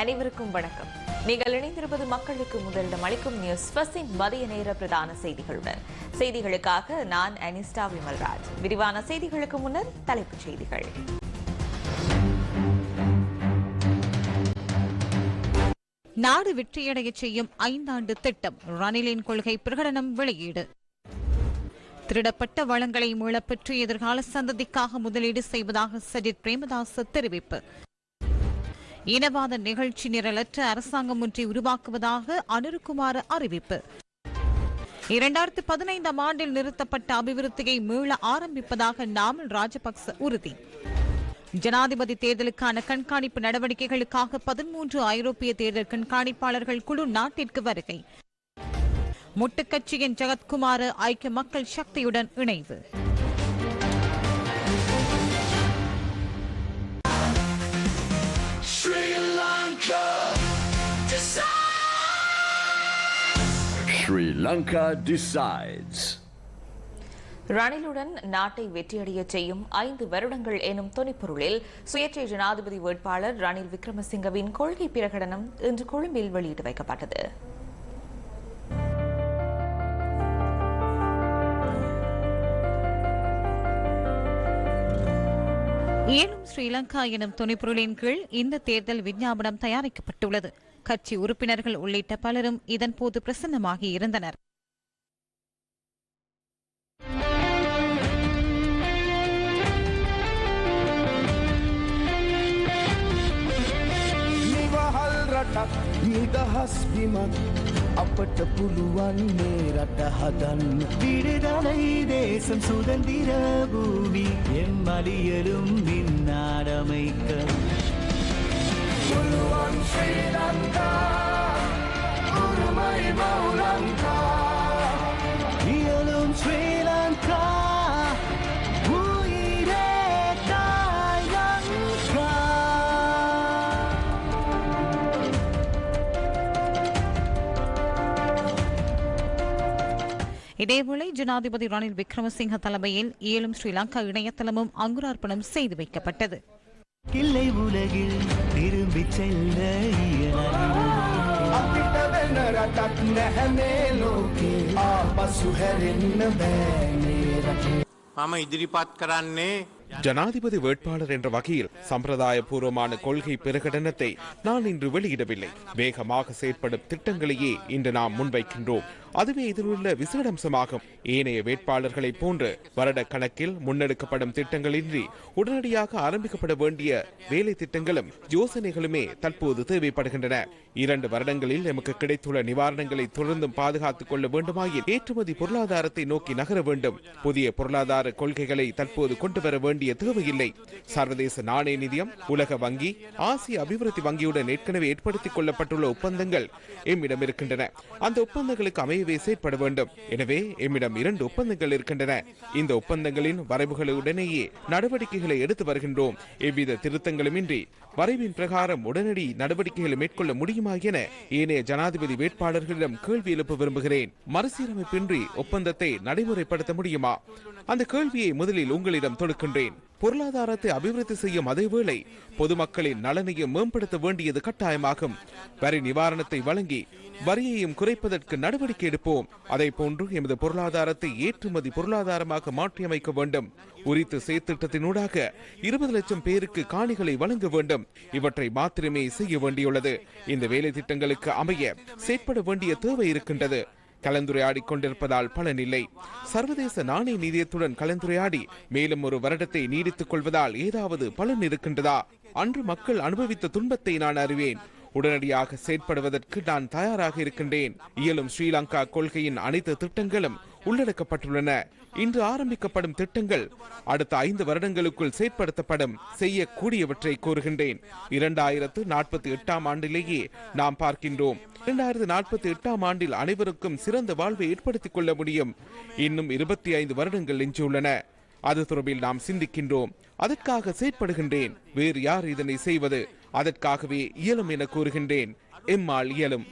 அனைவருக்கும் வணக்கம். நீங்கள் இணைந்திருப்பது மக்களுக்கு முதலிடம் அளிக்கும் நியூஸ் பஸ்ஸின் மதிய நேர பிரதான செய்திகளுடன். செய்திகளுக்காக நான் அனிஸ்டா விமல்ராஜ். விரிவான செய்திகளுக்கு முன்னர் தலைப்புச் செய்திகள். நாடு வெற்றியடையச் செய்யும் ஐந்தாண்டு திட்டம் ரணிலின் கொள்கை பிரகடனம் வெளியீடு. திருடப்பட்ட வளங்களை மீளப்பெற்று எதிர்கால சந்ததிக்காக முதலீடு செய்வதாக சஜித் பிரேமதாஸ் தெரிவிப்பு. இனவாத நிகழ்ச்சி நிரலற்ற அரசாங்கம் ஒன்றை உருவாக்குவதாக அனுருகுமார் அறிவிப்பு. இரண்டாயிரத்து பதினைந்தாம் ஆண்டில் நிறுத்தப்பட்ட அபிவிருத்தியை மீள ஆரம்பிப்பதாக நாமல் ராஜபக்ச உறுதி. ஜனாதிபதி தேர்தலுக்கான கண்காணிப்பு நடவடிக்கைகளுக்காக பதிமூன்று ஐரோப்பிய தேர்தல் கண்காணிப்பாளர்கள் குழு நாட்டிற்கு வருகை. முட்டுக்கட்சியின் ஜெகத்குமார் ஐக்கிய மக்கள் சக்தியுடன் இணைவு. Sri Lanka decides. ரணிலுடன் நாட்டை வெற்றியடையச் செய்யும் ஐந்து வருடங்கள் எனும் துணைப்பொருளில் சுயேட்சை ஜனாதிபதி வேட்பாளர் ரணில் விக்ரமசிங்கவின் கொள்கை பிரகடனம் இன்று கொழும்பில் வெளியிட்டு வைக்கப்பட்டது ஏலும் ஸ்ரீலங்கா எனும் துணைப்பொருளின் கீழ் இந்த தேர்தல் விஞ்ஞாபனம் தயாரிக்கப்பட்டுள்ளது கட்சி உறுப்பினர்கள் உள்ளிட்ட பலரும் இதன்போது பிரசன்னமாகி இருந்தனர் නිවහල් රටක් නිදහස් බිමක් අපට පුළුවන් මේ රට හදන්න விடுதலை தேசம் சுதந்திர பூமி எம்மலியலும் விண்ணாடமைக்க இதேவேளை ஜனாதிபதி ரணில் விக்ரமசிங்க தலைமையில் ஏலும் ஸ்ரீலங்கா இணையதளமும் அங்குரார்ப்பணம் செய்து வைக்கப்பட்டது கிள்ளை உலகில் திரும்பி செல்ல අපිට වෙන රටක් නැහැ මේ ලෝකේ ආපසු හැරෙන්න බෑ මේ රටේ මම ඉදිරිපත් කරන්නේ ஜனாதிபதி வேட்பாளர் என்ற வகையில் சம்பிரதாய பூர்வமான கொள்கை பிரகடனத்தை நான் இன்று வெளியிடவில்லை வேகமாக செயற்படும் திட்டங்களையே இன்று நாம் முன்வைக்கின்றோம் அதுவே இதில் உள்ள விசேடம்சமாகும். ஏனைய வேட்பாளர்களைப் போன்று வருட கணக்கில் முன்னெடுக்கப்படும் திட்டங்களின்றி உடனடியாக ஆரம்பிக்கப்பட வேண்டிய வேலை திட்டங்களும் யோசனைகளுமே தற்போது தேவைப்படுகின்றன. இரண்டு வருடங்களில் எமக்கு கிடைத்துள்ள நிவாரணங்களை தொடர்ந்தும் பாதுகாத்துக் கொள்ள வேண்டுமாயின் ஏற்றுமதி பொருளாதாரத்தை நோக்கி நகர வேண்டும். புதிய பொருளாதார கொள்கைகளை தற்போது கொண்டு வர வேண்டிய தேவையில்லை. சர்வதேச நாணய நிதியம் உலக வங்கி ஆசிய அபிவிருத்தி வங்கியுடன் ஏற்கனவே ஏற்படுத்திக் கொள்ளப்பட்டுள்ள ஒப்பந்தங்கள் எம்மிடம் இருக்கின்றன. அந்த ஒப்பந்தங்களுக்கு அமையவே செயற்பட வேண்டும். எனவே எம்மிடம் இரண்டு ஒப்பந்தங்கள் இருக்கின்றன. இந்த ஒப்பந்தங்களின் வரைவுகளுடனேயே நடவடிக்கைகளை எடுத்து வருகின்றோம். எவ்வித திருத்தங்களுமின்றி வரைவின் பிரகாரம் உடனடி நடவடிக்கைகளை மேற்கொள்ள முடியுமா என ஏனைய ஜனாதிபதி வேட்பாளர்களிடம் கேள்வி எழுப்ப விரும்புகிறேன். மறுசீரமைப்பின்றி ஒப்பந்தத்தை நடைமுறைப்படுத்த முடியுமா? அந்த கேள்வியை முதலில் உங்களிடம் தொடுக்கின்றேன். பொருளாதாரத்தை அபிவிருத்தி செய்யும் அதேவேளை பொதுமக்களின் நலனையும் மேம்படுத்த வேண்டியது கட்டாயமாகும். வரி நிவாரணத்தை வழங்கி வரியையும் குறைப்பதற்கு நடவடிக்கை எடுப்போம். அதே போன்று எமது பொருளாதாரத்தை ஏற்றுமதி பொருளாதாரமாக மாற்றியமைக்க வேண்டும். உரித்து செயற்திட்டத்தினூடாக இருபது லட்சம் பேருக்கு காணிகளை வழங்க வேண்டும். இவற்றை மாத்திரமே செய்ய வேண்டியுள்ளது. இந்த வேலை திட்டங்களுக்கு அமைய செயற்பட வேண்டிய தேவை இருக்கின்றது. கலந்துரையாடி கொண்டிருப்பதால் பலனில்லை. சர்வதேச நாணய நிதியத்துடன் கலந்துரையாடி மேலும் ஒரு வருடத்தை நீடித்துக் கொள்வதால் ஏதாவது பலன் இருக்கின்றதா? அன்று மக்கள் அனுபவித்த துன்பத்தை நான் அறிவேன். உடனடியாக செயற்படுவதற்கு நான் தயாராக இருக்கின்றேன். இயலும் ஸ்ரீலங்கா கொள்கையின் அனைத்து திட்டங்களும் உள்ளடக்கப்பட்டுள்ளன. இன்று ஆரம்பிக்கப்படும் திட்டங்கள் அடுத்த ஐந்து வருடங்களுக்குள் செயற்படுத்தப்படும் செய்யக்கூடியவற்றை கூறுகின்றேன் இரண்டாயிரத்து நாற்பத்தி எட்டாம் ஆண்டிலேயே நாம் பார்க்கின்றோம் இரண்டாயிரத்து நாற்பத்தி எட்டாம் ஆண்டில் அனைவருக்கும் சிறந்த வாழ்வை ஏற்படுத்திக் கொள்ள முடியும் இன்னும் இருபத்தி ஐந்து வருடங்கள் எஞ்சியுள்ளன அது தொடர்பில் நாம் சிந்திக்கின்றோம் அதற்காக செயற்படுகின்றேன் வேறு யார் இதனை செய்வது அதற்காகவே இயலும் என கூறுகின்றேன் எம்மால் இயலும்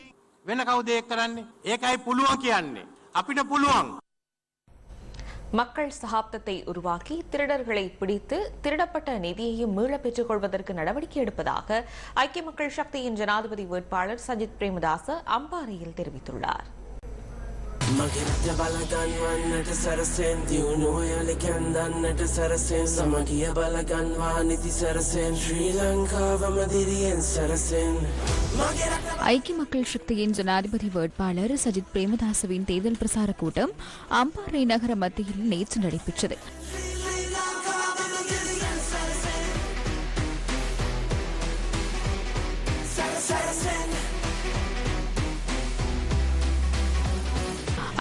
වෙන කවුද ඒක කරන්නේ ඒකයි පුළුවන් කියන්නේ අපිට පුළුවන් மக்கள் சகாப்தத்தை உருவாக்கி திருடர்களை பிடித்து திருடப்பட்ட நிதியையும் மீள பெற்றுக் கொள்வதற்கு நடவடிக்கை எடுப்பதாக ஐக்கிய மக்கள் சக்தியின் ஜனாதிபதி வேட்பாளர் சஜித் பிரேமதாச அம்பாறையில் தெரிவித்துள்ளார். මගෙනට බලගන්වන්නට සැරසෙන් දියුණුවයලිකැන්දන්නට සැරසෙන් සමගිය බලගන්වා නිති සැරසෙන් ශ්‍රී ලංකාවම දිරියෙන් சரசேன் ஐக்கிய மக்கள் சக்தியின் ஜனாதிபதி வேட்பாளர் சஜித் பிரேமதாசவின் தேர்தல் பிரசார கூட்டம் அம்பாறை நகர மத்தியில் நேற்று நடைபெற்றது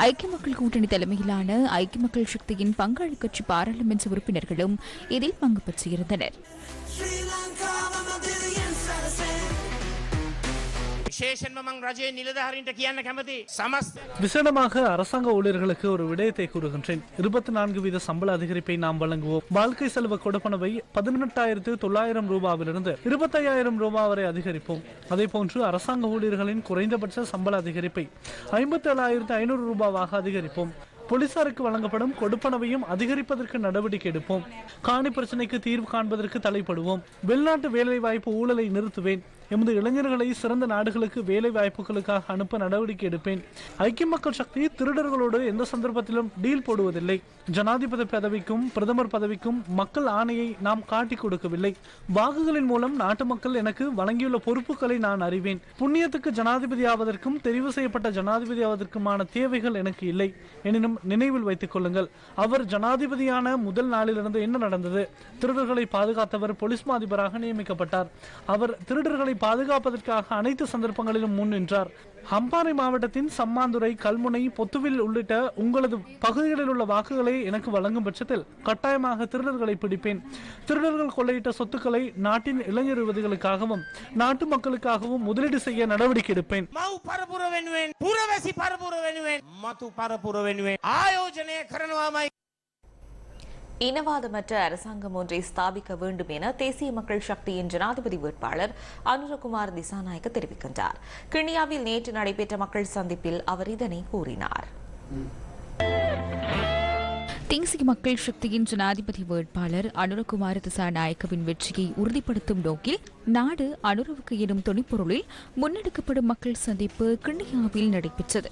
ஐக்கிய மக்கள் கூட்டணி தலைமையிலான ஐக்கிய மக்கள் சக்தியின் பங்காளி கட்சி பாராளுமன்ற உறுப்பினர்களும் இதில் பங்கு பெற்றிருந்தனர். විශේෂෙන්ම මං රජයේ නිලධහරින්ට කියන්න කැමති සමස්ත விசேடமாக அரசாங்க ஊழியர்களுக்கு ஒரு விடயத்தை கூறுகின்றேன் இருபத்தி நான்கு வீத சம்பள அதிகரிப்பை நாம் வழங்குவோம் வாழ்க்கை செலவு கொடுப்பனவை பதினெட்டாயிரத்து தொள்ளாயிரம் ரூபாவிலிருந்து இருபத்தையாயிரம் ரூபாய் வரை அதிகரிப்போம் அதே போன்று அரசாங்க ஊழியர்களின் குறைந்தபட்ச சம்பள அதிகரிப்பை ஐம்பத்தி ஏழாயிரத்து ஐநூறு ரூபாவாக அதிகரிப்போம் போலீசாருக்கு வழங்கப்படும் கொடுப்பனவையும் அதிகரிப்பதற்கு நடவடிக்கை எடுப்போம் காணி பிரச்சனைக்கு தீர்வு காண்பதற்கு தலைப்படுவோம் வெளிநாட்டு வேலைவாய்ப்பு ஊழலை நிறுத்துவேன் எமது இளைஞர்களை சிறந்த நாடுகளுக்கு வேலை வாய்ப்புகளுக்காக அனுப்ப நடவடிக்கை எடுப்பேன். ஐக்கிய மக்கள் சக்தி திருடர்களோடு எந்த சந்தர்ப்பத்திலும் டீல் போடுவதில்லை. ஜனாதிபதி பதவிக்கும் பிரதமர் பதவிக்கும் மக்கள் ஆணையை நாம் காட்டிக் கொடுக்கவில்லை. வாக்குகளின் மூலம் நாட்டு மக்கள் எனக்கு வழங்கியுள்ள பொறுப்புகளை நான் அறிவேன். புண்ணியத்துக்கு ஜனாதிபதி ஆவதற்கும் தெரிவு செய்யப்பட்ட ஜனாதிபதி ஆவதற்குமான தேவைகள் எனக்கு இல்லை. எனினும் நினைவில் வைத்துக் கொள்ளுங்கள். அவர் ஜனாதிபதியான முதல் நாளிலிருந்து என்ன நடந்தது? திருடர்களை பாதுகாத்தவர் போலீஸ் மாதிபராக நியமிக்கப்பட்டார். அவர் திருடர்களை பாதுகாப்பதற்காக அனைத்து சந்தர்ப்பங்களிலும் முன் நின்றார். அம்பாறை மாவட்டத்தின் சம்மாந்துறை கல்முனை பொத்துவில் உள்ளிட்ட உங்களது பகுதிகளில் உள்ள வாக்குகளை எனக்கு வழங்கும் பட்சத்தில் கட்டாயமாக திருடர்களை பிடிப்பேன். திருடர்கள் கொள்ளையிட்ட சொத்துக்களை நாட்டின் இளைஞர் யுவதிகளுக்காகவும் நாட்டு மக்களுக்காகவும் முதலீடு செய்ய நடவடிக்கை எடுப்பேன். ಪರಪುರವೆನ್ನುವೆನ್ ಪೂರವಸಿ ಪರಪುರವೆನ್ನುವೆನ್ ಮತ್ತು ಪರಪುರವೆನ್ನುವೆನ್ ಆಯೋಜನೆ இனவாதமற்ற அரசாங்கம் ஒன்றை ஸ்தாபிக்க வேண்டும் என தேசிய மக்கள் சக்தியின் ஜனாதிபதி வேட்பாளர் அனுரகுமார் திசாநாயக்க தெரிவிக்கின்றார். கிண்ணியாவில் நேற்று நடைபெற்ற மக்கள் சந்திப்பில் அவர் இதனை கூறினார். தேசிய மக்கள் சக்தியின் ஜனாதிபதி வேட்பாளர் அனுரகுமார திசாநாயக்கவின் வெற்றியை உறுதிப்படுத்தும் நோக்கில் நாடு அனுரவுக்கு எனும் துணிப்பொருளில் முன்னெடுக்கப்படும் மக்கள் சந்திப்பு கிண்ணியாவில் நடைபெற்றது.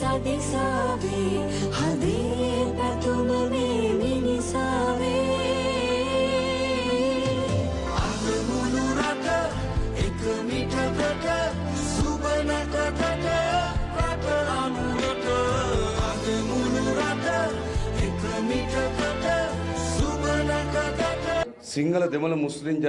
சதிசாவே அதே பிரதுமமே மினிசாவே சிங்கள தமிழ் முஸ்லிம்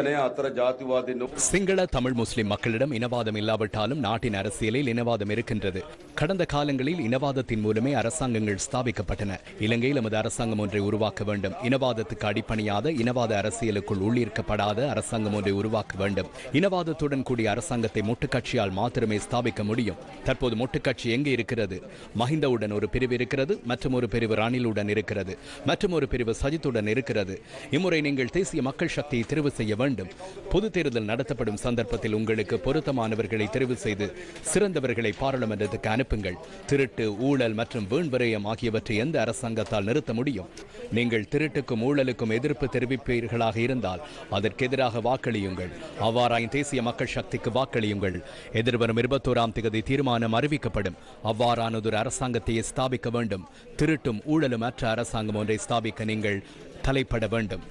சிங்கள தமிழ் முஸ்லிம் மக்களிடம் இனவாதம் இல்லாவிட்டாலும் நாட்டின் அரசியலில் இனவாதம் இருக்கின்றது. கடந்த காலங்களில் இனவாதத்தின் மூலமே அரசாங்கங்கள் ஸ்தாபிக்கப்பட்டன. இலங்கையில் நமது அரசாங்கம் ஒன்றை உருவாக்க வேண்டும். இனவாதத்துக்கு அடிப்பணியாத இனவாத அரசியலுக்குள் உள்ளிருக்கப்படாத அரசாங்கம் ஒன்றை உருவாக்க வேண்டும். இனவாதத்துடன் கூடிய அரசாங்கத்தை முட்டுக்கட்சியால் மாத்திரமே ஸ்தாபிக்க முடியும். தற்போது முட்டுக்கட்சி எங்கே இருக்கிறது? மஹிந்தவுடன் ஒரு பிரிவு இருக்கிறது மற்றும் ஒரு பிரிவு ராணிலுடன் இருக்கிறது மற்றும் ஒரு பிரிவு சஜித்துடன் இருக்கிறது. இம்முறை நீங்கள் தேசிய மக்கள் சக்தியை தெரிவு செய்ய வேண்டும். பொது தேர்தல் நடத்தப்படும் சந்தர்ப்பத்தில் உங்களுக்கு பொருத்தமானவர்களை தெரிவு செய்து சிறந்தவர்களை பாராளுமன்றத்துக்கு அனுப்புங்கள். திருட்டு ஊழல் மற்றும் வீண் விரயம் ஆகியவற்றை எந்த அரசாங்கத்தால் நிறுத்த முடியும்? நீங்கள் திருட்டுக்கும் ஊழலுக்கும் எதிர்ப்பு தெரிவிப்பீர்களாக இருந்தால் அதற்கு எதிராக வாக்களியுங்கள். அவ்வாறாயின் தேசிய மக்கள் சக்திக்கு வாக்களியுங்கள். எதிர்வரும் இருபத்தோராம் தேதி தீர்மானம் அறிவிக்கப்படும். அவ்வாறானதொரு அரசாங்கத்தையே ஸ்தாபிக்க வேண்டும். திருட்டும் ஊழலும் அற்ற அரசாங்கம் ஒன்றை ஸ்தாபிக்க நீங்கள் தலைப்பட வேண்டும்.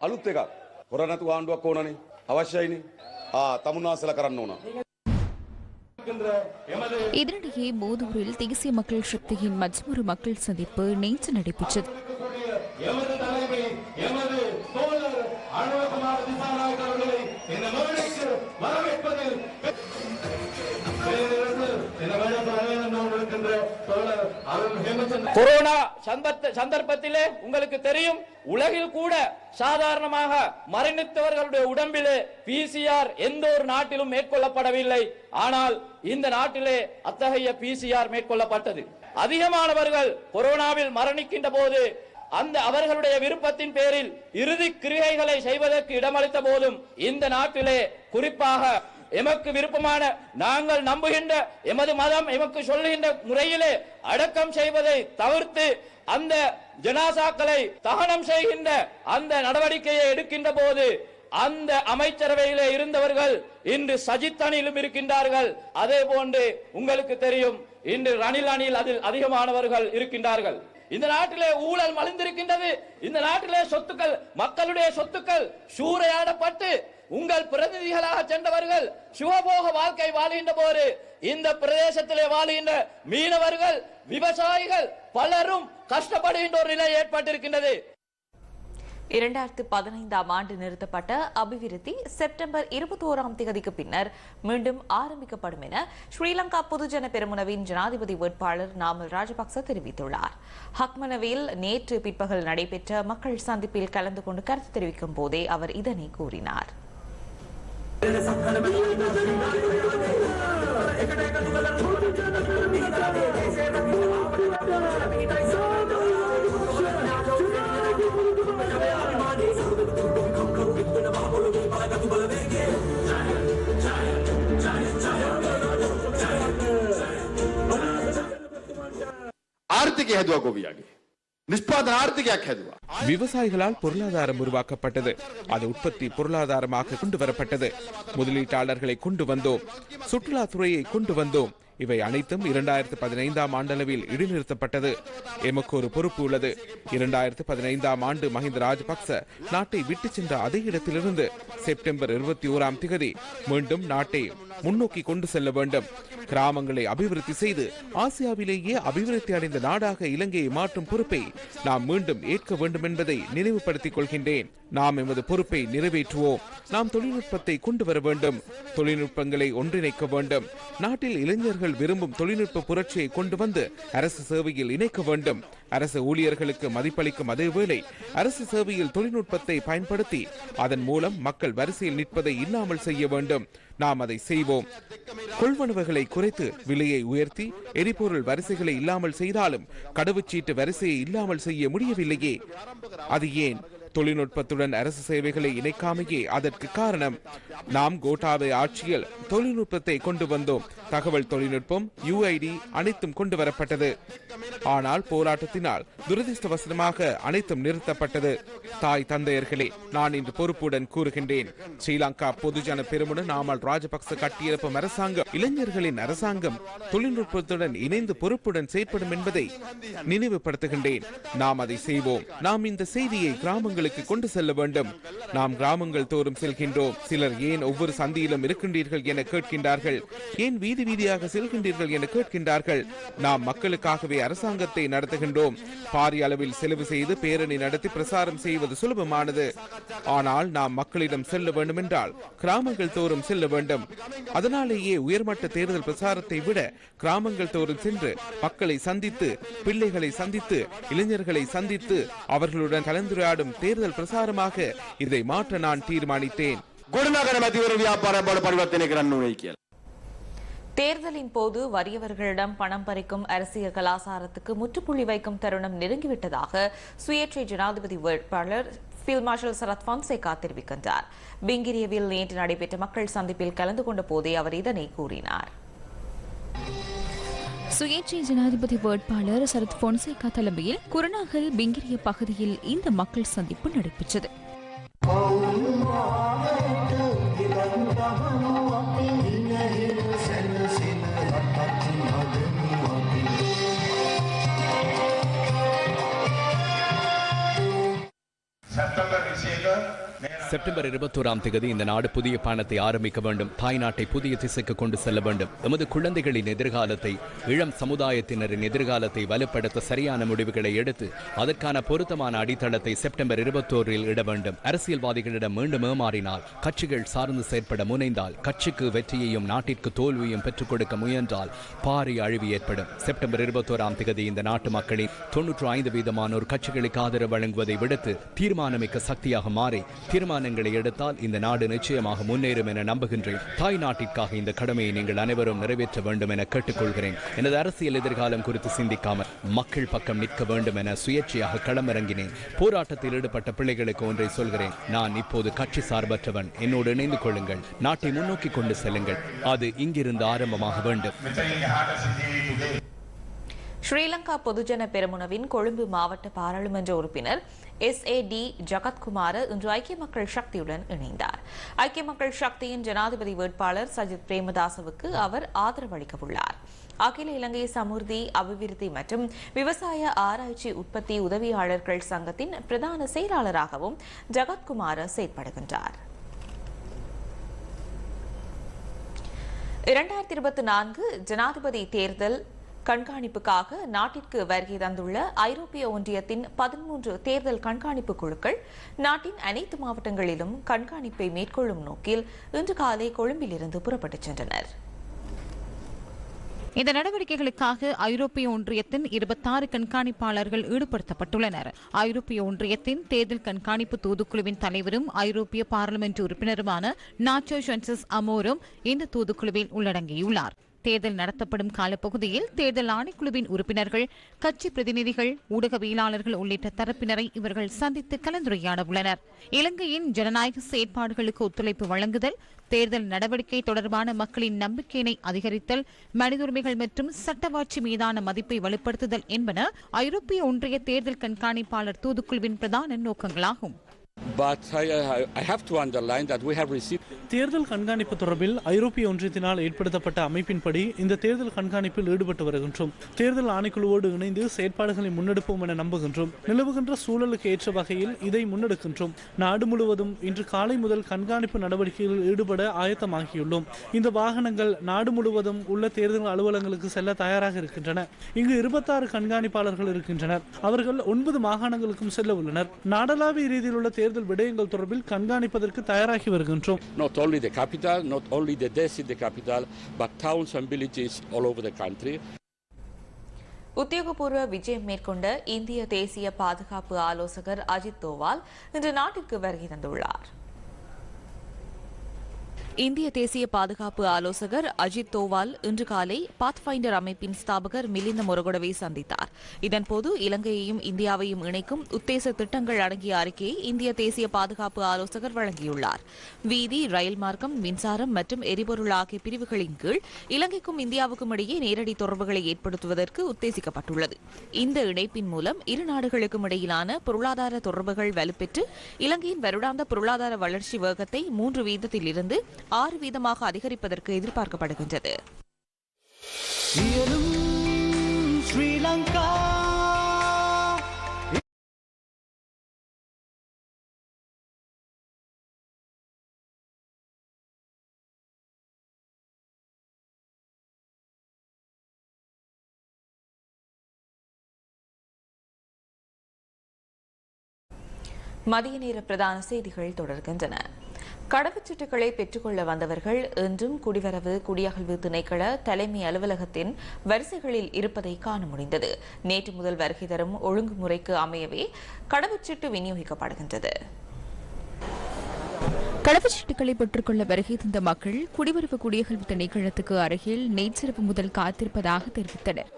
අලුත් එකක් හොරනැතු ආණ්ඩුවක් ඕනනේ අවශ්‍යයිනේ ආ තමුන්නාසල කරන්න ඕන இதனிடையே மோதூரில் தேசிய மக்கள் சக்தியின் மற்றொரு மக்கள் சந்திப்பு நேற்று நடைபெற்றது கொரோனா சந்தர்ப்ப- சந்தர்ப்பத்திலே உங்களுக்கு தெரியும் உலகில் கூட சாதாரணமாக மரணித்தவர்களுடைய உடம்பிலே பிசிஆர் எந்த ஒரு நாட்டிலும் மேற்கொள்ளப்படவில்லை. ஆனால் இந்த நாட்டிலே அத்தகைய பிசிஆர் மேற்கொள்ளப்பட்டது. அதிகமானவர்கள் கொரோனாவில் மரணிக்கின்ற போது அந்த அவர்களுடைய விருப்பத்தின் பேரில் இறுதி கிரிகைகளை செய்வதற்கு இடமளித்த போதும் இந்த நாட்டிலே குறிப்பாக எமக்கு விருப்பமான நாங்கள் நம்புகின்ற எமது மதம் எமக்கு சொல்லுகின்ற முறையிலே அடக்கம் செய்வதை தவிர்த்து அந்த ஜனாசாக்களை தகனம் செய்கின்ற அந்த நடவடிக்கையை எடுக்கின்ற போது அந்த அமைச்சரவையிலே இருந்தவர்கள் இன்று சஜித் அணியிலும் இருக்கின்றார்கள். அதே போன்று உங்களுக்கு தெரியும் இன்று ரணில் அணியில் அதில் அதிகமானவர்கள் இருக்கின்றார்கள். இந்த நாட்டிலே ஊழல் மலிந்திருக்கின்றது. இந்த நாட்டிலே சொத்துக்கள் மக்களுடைய சொத்துக்கள் சூறையாடப்பட்டு உங்கள் பிரதிநிதிகளாக சென்றவர்கள் சுகபோக வாழ்க்கை வாழ்கின்ற போது இந்த பிரதேசத்திலே வாழ்கின்ற மீனவர்கள் விவசாயிகள் பலரும் கஷ்டப்படுகின்ற ஒரு நிலை ஏற்பட்டிருக்கின்றது. இரண்டாயிரத்து பதினைந்தாம் ஆண்டு நிறுத்தப்பட்ட அபிவிருத்தி செப்டம்பர் இருபத்தோராம் தேதிக்கு பின்னர் மீண்டும் ஆரம்பிக்கப்படும் என ஸ்ரீலங்கா பொதுஜன பெருமுனவின் ஜனாதிபதி வேட்பாளர் நாமல் ராஜபக்ச தெரிவித்துள்ளார். ஹக்மனவில் நேற்று பிற்பகல் நடைபெற்ற மக்கள் சந்திப்பில் கலந்து கொண்டு கருத்து தெரிவிக்கும் போதே அவர் இதனை கூறினார். आरती की है दुआ को। भी आगे निष्पादन आरती क्या कह दुआ। விவசாயிகளால் பொருளாதாரம் உருவாக்கப்பட்டது. அது உற்பத்தி பொருளாதாரமாக கொண்டு வரப்பட்டது. முதலீட்டாளர்களை கொண்டு வந்தோம். சுற்றுலாத்துறையை கொண்டு வந்தோம். இவை அனைத்தும் இரண்டாயிரத்து பதினைந்தாம் ஆண்டளவில் இடைநிறுத்தப்பட்டது. எமக்கு ஒரு பொறுப்பு உள்ளது. இரண்டாயிரத்து பதினைந்தாம் ஆண்டு மஹிந்த ராஜபக்ச நாட்டை விட்டு சென்ற அதே இடத்திலிருந்து செப்டம்பர் இருபத்தி ஓராம் திகதி மீண்டும் நாட்டை முன்னோக்கி கொண்டு செல்ல வேண்டும். கிராமங்களை அபிவிருத்தி செய்து ஆசியாவிலேயே அபிவிருத்தி அடைந்த நாடாக இலங்கையை மாற்றும் பொறுப்பை நாம் மீண்டும் ஏற்க வேண்டும் என்பதை நினைவுபடுத்திக் கொள்கின்றேன். நாம் எமது பொறுப்பை நிறைவேற்றுவோம். நாம் தொழில்நுட்பத்தை கொண்டு வர வேண்டும். தொழில்நுட்பங்களை ஒன்றிணைக்க வேண்டும். நாட்டில் இளைஞர்கள் விரும்பும் தொழில்நுட்ப புரட்சியை கொண்டு வந்து அரசு சேவையில் இணைக்க வேண்டும். அரசு ஊழியர்களுக்கு மதிப்பளிக்கும் அதேவேளை அரசு சேவையில் தொழில்நுட்பத்தை பயன்படுத்தி அதன் மூலம் மக்கள் வரிசையில் நிற்பதை இல்லாமல் செய்ய வேண்டும். நாம் அதை செய்வோம். கொள்வனவுகளை குறைத்து விலையை உயர்த்தி எரிபொருள் வரிசைகளை இல்லாமல் செய்தாலும் கடவுச்சீட்டு வரிசையை இல்லாமல் செய்ய முடியவில்லையே. அது ஏன்? தொழில்நுட்பத்துடன் அரசு சேவைகளை இணைக்காமையே அதற்கு காரணம். நாம் கோட்டாவை ஆட்சியில் தொழில்நுட்பத்தை கொண்டு வந்தோம். தகவல் தொழில்நுட்பம் யுஐடி அனைத்தும் கொண்டு வரப்பட்டது ஆனால் போராட்டத்தினால் துரதிருஷ்டவசனமாக அனைத்தும் நிறுத்தப்பட்டது. தாய் தந்தையர்களே நான் இன்று பொறுப்புடன் கூறுகின்றேன். ஸ்ரீலங்கா பொதுஜன பெருமுன நாமல் ராஜபக்ச கட்டியிருப்பும் அரசாங்கம் இளைஞர்களின் அரசாங்கம் தொழில்நுட்பத்துடன் இணைந்து பொறுப்புடன் செயற்படும் என்பதை நினைவுபடுத்துகின்றேன். நாம் அதை செய்வோம். நாம் இந்த செய்தியை கிராமங்களுக்கு கொண்டு செல்ல வேண்டும். நாம் கிராமங்கள் தோறும் செல்கின்றோம். சிலர் ஏன் ஒவ்வொரு சந்தியிலும் இருக்கின்றீர்கள் என கேட்கின்றார்கள். ஏன் வீதி வீதி வீதியாக செல்கின்றீர்கள் என கேட்கின்றார்கள். நாம் மக்களுக்காகவே அரசாங்கத்தை நடத்துகின்றோம். பாரிய அளவில் செலவு செய்து பேரணி நடத்தி பிரசாரம் செய்வது சுலபமானது. ஆனால் நாம் மக்களிடம் செல்ல வேண்டும் கிராமங்கள் தோறும் செல்ல வேண்டும். அதனாலேயே உயர்மட்ட தேர்தல் பிரசாரத்தை விட கிராமங்கள் தோறும் சென்று மக்களை சந்தித்து பிள்ளைகளை சந்தித்து இளைஞர்களை சந்தித்து அவர்களுடன் கலந்துரையாடும் தேர்தல் பிரசாரமாக இதை மாற்ற நான் தீர்மானித்தேன். ಗುರುನಗರ ಮತಿಯವರು ವ್ಯಾಪಾರ ಬಡ ಪರಿವರ್ತನೆ தேர்தலின் போது வறியவர்களிடம் பணம் பறிக்கும் அரசியல் கலாசாரத்துக்கு முற்றுப்புள்ளி வைக்கும் தருணம் நெருங்கிவிட்டதாக சுயேட்சை ஜனாதிபதி வேட்பாளர் ஃபீல்ட் மார்ஷல் சரத் பான்சேகா தெரிவிக்கின்றார். பிங்கிரியவில் நேற்று நடைபெற்ற மக்கள் சந்திப்பில் கலந்து கொண்ட போதே அவர் இதனை கூறினார். சுயேட்சை ஜனாதிபதி வேட்பாளர் சரத் பொன்சேகா தலைமையில் குருநாகல் பிங்கிரிய பகுதியில் இந்த மக்கள் சந்திப்பு நடைபெற்றது. செப்டம்பர் இருபத்தோராம் தேதி இந்த நாடு புதிய பயணத்தை ஆரம்பிக்க வேண்டும். தாய் நாட்டை புதிய திசைக்கு கொண்டு செல்ல வேண்டும். எமது குழந்தைகளின் எதிர்காலத்தை இளம் சமுதாயத்தினரின் எதிர்காலத்தை வலுப்படுத்த சரியான முடிவுகளை எடுத்து அதற்கான பொருத்தமான அடித்தளத்தை செப்டம்பர் இருபத்தோரில் இட வேண்டும். அரசியல்வாதிகளிடம் மீண்டும் ஏமாறினால் கட்சிகள் சார்ந்து செயற்பட முனைந்தால் கட்சிக்கு வெற்றியையும் நாட்டிற்கு தோல்வியும் பெற்றுக் கொடுக்க முயன்றால் பாரிய அழிவு ஏற்படும். செப்டம்பர் இருபத்தோராம் தேதி இந்த நாட்டு மக்களின் தொன்னூற்று ஐந்து வீதமானோர் கட்சிகளுக்கு ஆதரவு வழங்குவதை விடுத்து தீர்மானமிக்க சக்தியாக மாறி தீர்மான தீர்மானங்களை எடுத்தால் இந்த நாடு நிச்சயமாக முன்னேறும் என நம்புகின்றேன் தாய் நாட்டிற்காக இந்த கடமையை நீங்கள் அனைவரும் நிறைவேற்ற வேண்டும் என கேட்டுக்கொள்கிறேன். எனது அரசியல் எதிர்காலம் குறித்து சிந்திக்காமல் மக்கள் பக்கம் நிற்க வேண்டும் என சுயேட்சையாக களமிறங்கினேன். போராட்டத்தில் ஈடுபட்ட பிள்ளைகளுக்கு ஒன்றை சொல்கிறேன். நான் இப்போது கட்சி சார்பற்றவன். என்னோடு இணைந்து கொள்ளுங்கள். நாட்டை முன்னோக்கி கொண்டு செல்லுங்கள். அது இங்கிருந்து ஆரம்பமாக வேண்டும். ஸ்ரீலங்கா பொதுஜன பெருமுனவின் கொழும்பு மாவட்ட பாராளுமன்ற உறுப்பினர் எஸ் ஏ டி ஜகத்குமார இன்று ஐக்கிய மக்கள் சக்தியுடன் இணைந்தார். ஐக்கிய மக்கள் சக்தியின் ஜனாதிபதி வேட்பாளர் சஜித் பிரேமதாசவுக்கு அவர் ஆதரவு அளிக்கவுள்ளார். அகில இலங்கை சமுர்த்தி அபிவிருத்தி மற்றும் விவசாய ஆராய்ச்சி உற்பத்தி உதவியாளர்கள் சங்கத்தின் பிரதான செயலாளராகவும் ஜகத்குமார செயற்படுகின்றார். இரண்டாயிரத்தி இருபத்தி நான்கு ஜனாதிபதி தேர்தல் கண்காணிப்புக்காக நாட்டிற்கு வருகை தந்துள்ள ஐரோப்பிய ஒன்றியத்தின் பதிமூன்று தேர்தல் கண்காணிப்பு குழுக்கள் நாட்டின் அனைத்து மாவட்டங்களிலும் கண்காணிப்பை மேற்கொள்ளும் நோக்கில் இன்று காலை கொழும்பிலிருந்து புறப்பட்டுச் சென்றனர். இந்த நடவடிக்கைகளுக்காக ஐரோப்பிய ஒன்றியத்தின் இருபத்தாறு கண்காணிப்பாளர்கள் ஈடுபடுத்தப்பட்டுள்ளனர். ஐரோப்பிய ஒன்றியத்தின் தேர்தல் கண்காணிப்பு தூதுக்குழுவின் தலைவரும் ஐரோப்பிய பார்லிமெண்ட் உறுப்பினருமான நாச்சோ ஜென்சஸ் அமோரும் இந்த தூதுக்குழுவில் உள்ளடங்கியுள்ளார். தேர்தல் நடத்தப்படும் காலப்பகுதியில் தேர்தல் ஆணைக்குழுவின் உறுப்பினர்கள் கட்சி பிரதிநிதிகள் ஊடகவியலாளர்கள் உள்ளிட்ட தரப்பினரை இவர்கள் சந்தித்து கலந்துரையாட உள்ளனர் இலங்கையின் ஜனநாயக செயற்பாடுகளுக்கு ஒத்துழைப்பு வழங்குதல் தேர்தல் நடவடிக்கை தொடர்பான மக்களின் நம்பிக்கையினை அதிகரித்தல் மனிதுரிமைகள் மற்றும் சட்டவாட்சி மீதான மதிப்பை வலுப்படுத்துதல் என்பன ஐரோப்பிய ஒன்றிய தேர்தல் கண்காணிப்பாளர் தூதுக்குழுவின் பிரதான நோக்கங்களாகும். தேர்தல் கண்காணிப்பு தொடர்பில் ஐரோப்பிய ஒன்றியத்தினால் ஏற்படுத்தப்பட்ட அமைப்பின்படி இந்த தேர்தல் கண்காணிப்பில் ஈடுபட்டு வருகின்றோம். தேர்தல் ஆணைக்குழுவோடு இணைந்து செயற்பாடுகளை முன்னெடுப்போம் என நம்புகின்றோம். நிலவுகின்ற சூழலுக்கு ஏற்ற வகையில் இதை முன்னெடுக்கின்றோம். நாடு முழுவதும் இன்று காலை முதல் கண்காணிப்பு நடவடிக்கைகளில் ஈடுபட ஆயத்தமாகியுள்ளோம். இந்த வாகனங்கள் நாடு முழுவதும் உள்ள தேர்தல் அலுவலகங்களுக்கு செல்ல தயாராக இருக்கின்றன. இங்கு இருபத்தாறு கண்காணிப்பாளர்கள் இருக்கின்றனர். அவர்கள் ஒன்பது மாகாணங்களுக்கும் செல்ல உள்ளனர். நாடளாவிய ரீதியில் உள்ள தேர்தல் விடயங்கள் தொடர்பில் கண்காணிப்பதற்கு தயாராகி வருகின்றோம் not only the capital, not only the desk in the capital, but towns and villages all over the country. உத்தியோகபூர்வ விஜயம் மேற்கொண்ட இந்திய தேசிய பாதுகாப்பு ஆலோசகர் அஜித் தோவால் இன்று நாட்டிற்கு வருகை தந்துள்ளார் இந்திய தேசிய பாதுகாப்பு ஆலோசகர் அஜித் தோவால் இன்று காலை பாத்ஃபைண்டர் அமைப்பின் ஸ்தாபகர் மிலிந்த மொரகொடவை சந்தித்தார். இதன்போது இலங்கையையும் இந்தியாவையும் இணைக்கும் உத்தேச திட்டங்கள் அடங்கிய அறிக்கையை இந்திய தேசிய பாதுகாப்பு ஆலோசகர் வழங்கியுள்ளார். வீதி ரயில் மார்க்கம் மின்சாரம் மற்றும் எரிபொருள் ஆகிய பிரிவுகளின் கீழ் இலங்கைக்கும் இந்தியாவுக்கும் இடையே நேரடி தொடர்புகளை ஏற்படுத்துவதற்கு உத்தேசிக்கப்பட்டுள்ளது. இந்த இணைப்பின் மூலம் இரு நாடுகளுக்கும் இடையிலான பொருளாதார தொடர்புகள் வலுப்பெற்று இலங்கையின் வருடாந்த பொருளாதார வளர்ச்சி வேகத்தை மூன்று வீதத்தில் இருந்து ஆறு வீதமாக அதிகரிப்பதற்கு எதிர்பார்க்கப்படுகின்றது. ஸ்ரீலங்கா. மதிய நேர பிரதான செய்திகள் தொடர்கின்றன. கடவுச்சீட்டுகளை பெற்றுக்கொள்ள வந்தவர்கள் இன்றும் குடிவரவு குடியகழ்வு திணைக்கள தலைமை அலுவலகத்தின் வரிசைகளில் இருப்பதை காண முடிந்தது. நேற்று முதல் வருகை தரும் ஒழுங்குமுறைக்கு அமையவே கடவுச்சீட்டு விநியோகிக்கப்படுகின்றது. கடவுச்சீட்டுகளை பெற்றுக்கொள்ள வருகை தந்த மக்கள் குடிவரவு குடியகழ்வு திணைக்களத்துக்கு அருகில் நேற்றிரவு முதல் காத்திருப்பதாக தெரிவித்தனர்.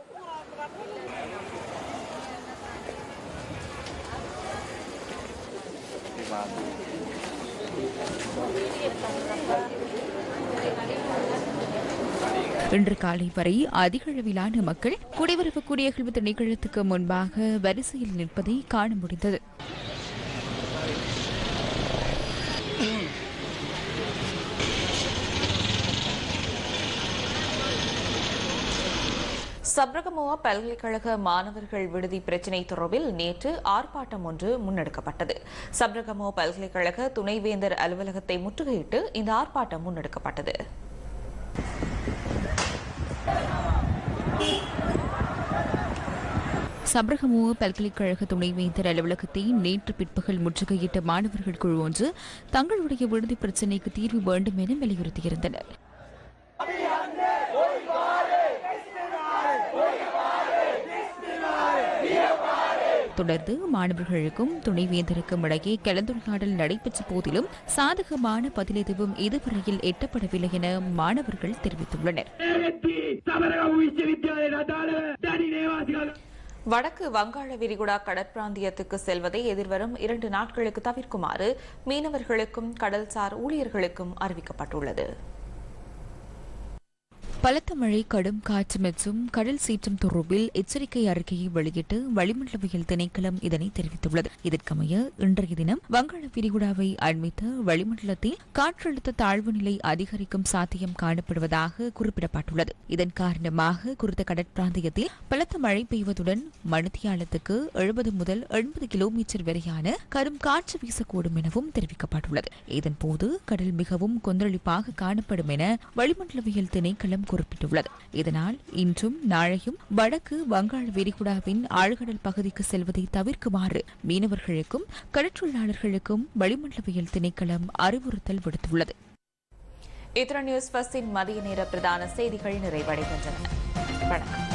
இன்று காலை வரை அதிக அளவிலான மக்கள் குடிவரவு குடியகழ்வு திணைக்களத்துக்கு முன்பாக வரிசையில் நிற்பதை காண முடிந்தது. சப்ரகமுவா பல்கலைக்கழக மாணவர்கள் விடுதி பிரச்சினை தொடர்பில் நேற்று ஆர்ப்பாட்டம் ஒன்று முன்னெடுக்கப்பட்டது. சப்ரகமுவா பல்கலைக்கழக துணைவேந்தர் அலுவலகத்தை முற்றுகையிட்டு இந்த ஆர்ப்பாட்டம் முன்னெடுக்கப்பட்டது. சபரகமுவ பல்கலைக்கழக துணைவேந்தர் அலுவலகத்தை நேற்று பிற்பகல் முற்றுகையிட்ட மாணவர்கள் குழு ஒன்று தங்களுடைய விடுதி பிரச்சினைக்கு தீர்வு வேண்டும் என வலியுறுத்தியிருந்தனர். தொடர்ந்து மாணவர்களுக்கும் துணைவேந்தருக்கும் இடையே கலந்துரையாடல் நடைபெற்ற போதிலும் சாதகமான பதில் எதுவும் இதுவரையில் எட்டப்படவில்லை என மாணவர்கள் தெரிவித்துள்ளனர். வடக்கு வங்காள விரிகுடா கடற்பிராந்தியத்துக்கு செல்வதை எதிர்வரும் இரண்டு நாட்களுக்கு தவிர்க்குமாறு மீனவர்களுக்கும் கடல்சார் ஊழியர்களுக்கும் அறிவிக்கப்பட்டுள்ளது. பலத்த மழை கடும் காற்று மற்றும் கடல் சீற்றம் தொடர்பில் எச்சரிக்கை அறிக்கையை வெளியிட்டு வளிமண்டலவியல் திணைக்களம் இதனை தெரிவித்துள்ளது. இதற்கமைய இன்றைய தினம் வங்காள விரிகுடாவை அண்மித்த வளிமண்டலத்தில் காற்றழுத்த தாழ்வு நிலை அதிகரிக்கும் சாத்தியம் காணப்படுவதாக குறிப்பிடப்பட்டுள்ளது. இதன் காரணமாக குறித்த கடற்பிராந்தியத்தில் பலத்த மழை பெய்வதுடன் மணித்தியாலத்துக்கு எழுபது முதல் எண்பது கிலோமீட்டர் வரையான கரும் காற்று வீசக்கூடும் எனவும் தெரிவிக்கப்பட்டுள்ளது. இதன்போது கடல் மிகவும் கொந்தளிப்பாக காணப்படும் என வளிமண்டலவியல் திணைக்களம் குறிப்பிட்டுள்ளது. இதனால் இன்றும் நாளையும் வடக்கு வங்காள விரிகுடாவின் ஆழ்கடல் பகுதிக்கு செல்வதை தவிர்க்குமாறு மீனவர்களுக்கும் கடற்றொழிலாளர்களுக்கும் வளிமண்டலவியல் திணைக்களம் அறிவுறுத்தல் விடுத்துள்ளது. இத்திர நியூஸ் பஸ்ஸின் மதிய நேர பிரதான செய்திகள் நிறைவடைகின்றன. வணக்கம்.